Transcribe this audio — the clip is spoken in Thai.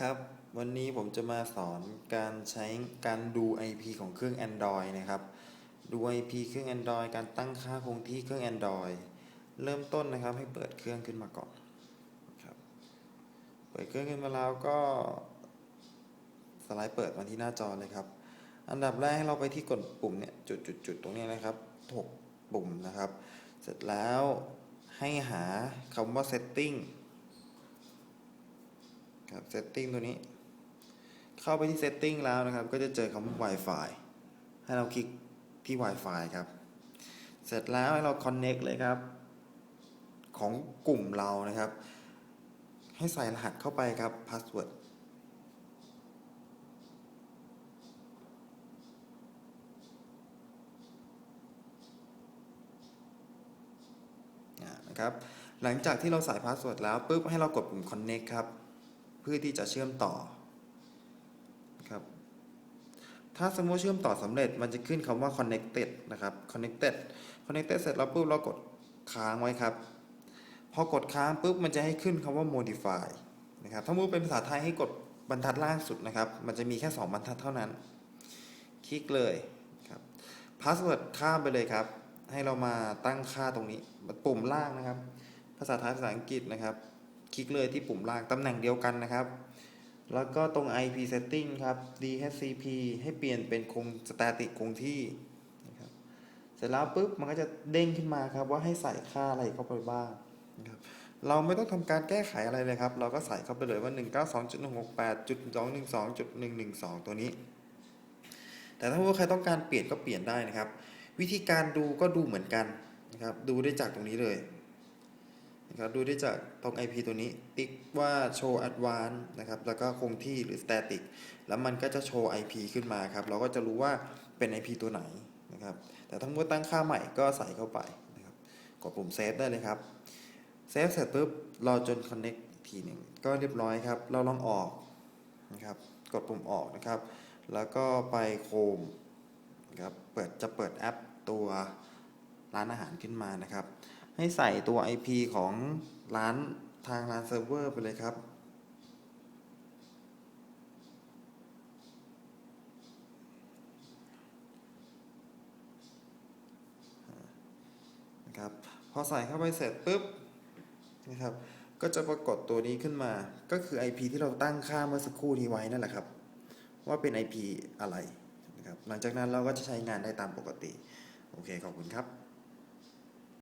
ครับ วันนี้ผมจะมาสอนการใช้การดู IP ของเครื่อง Android นะครับ ดู IP เครื่อง Android การตั้งค่าคงที่เครื่อง Android เริ่มต้นนะครับให้เปิดเครื่องขึ้นมาก่อนครับเปิดเครื่องขึ้นมาแล้วก็สไลด์เปิดมาที่หน้าจอเลยครับ อันดับแรกให้เราไปที่กดปุ่มเนี่ยจุดจุดจุดตรงนี้นะครับหกปุ่มนะครับ เสร็จแล้วให้หาคำว่า setting ครับ setting ตัวนี้ เข้าไปที่ setting แล้วนะครับ ก็จะเจอคำว่า Wi-Fi ให้เราคลิกที่ Wi-Fi ครับ เสร็จแล้วให้เรา connect เลยครับ ของกลุ่มเรานะครับ ให้ใส่รหัสเข้าไปครับ password อ่านะครับ หลังจากที่เราใส่พาสเวิร์ดแล้วปุ๊บให้เรากดปุ่ม connect ครับ เพื่อที่จะเชื่อมต่อครับถ้าสมมติเชื่อมต่อสำเร็จมันจะขึ้นคำว่า connected นะครับ connected connected เสร็จแล้วปุ๊บเรากดค้างไว้ครับ พอกดค้างปุ๊บมันจะให้ขึ้นคำว่า modify นะครับถ้ามุติเป็นภาษาไทยให้กดบรรทัดล่างสุดนะครับ มันจะมีแค่ 2 บรรทัดเท่านั้น คลิกเลยครับพาสเวิร์ดข้ามไปเลยครับ ให้เรามาตั้งค่าตรงนี้ปุ่มล่างนะครับ ภาษาไทยภาษาอังกฤษนะครับ คลิกเลยที่ปุ่มล่างตำแหน่งเดียวกันนะครับ แล้วก็ตรง IP setting ครับ DHCP ให้เปลี่ยนเป็นคง static คงที่นะครับเสร็จแล้วปุ๊บมันก็จะเด้งขึ้นมาครับว่าให้ใส่ค่าอะไรเข้าไปบ้างนะครับเราไม่ต้องทำการแก้ไขอะไรเลยครับ เราก็ใส่เข้าไปเลยว่า 192.168.212.112 ตัวนี้ แต่ถ้าว่าใครต้องการเปลี่ยนก็เปลี่ยนได้นะครับ วิธีการดูก็ดูเหมือนกันนะครับ ดูได้จากตรงนี้เลย นะครับดูได้จากตรง IP ตัวนี้ ติ๊กว่า show advanced นะครับ แล้วก็คงที่หรือ static แล้วมันก็จะโชว์ IP ขึ้นมาครับ เราก็จะรู้ว่าเป็น IP ตัวไหนนะครับ แต่ถ้าเมื่อตั้งค่าใหม่ก็ใส่เข้าไปนะครับ กดปุ่ม save ได้เลยครับ save เสร็จปุ๊บ รอจน connect อีกทีหนึ่งก็เรียบร้อยครับ เราลองออกนะครับ กดปุ่มออกนะครับ แล้วก็ไปโคมนะครับ เปิดจะเปิดแอปตัวร้านอาหารขึ้นมานะครับ ให้ใส่ตัว IP ของร้านทางร้านเซิร์ฟเวอร์ไปเลยครับ นะครับ พอใส่เข้าไปเสร็จปุ๊บนะครับ ก็จะปรากฏตัวนี้ขึ้นมา ก็คือ IP ที่เราตั้งค่าเมื่อสักครู่นี้ไว้นั่นแหละครับ ว่าเป็น IP อะไรนะครับ หลังจากนั้นเราก็จะใช้งานได้ตามปกติ โอเค ขอบคุณครับ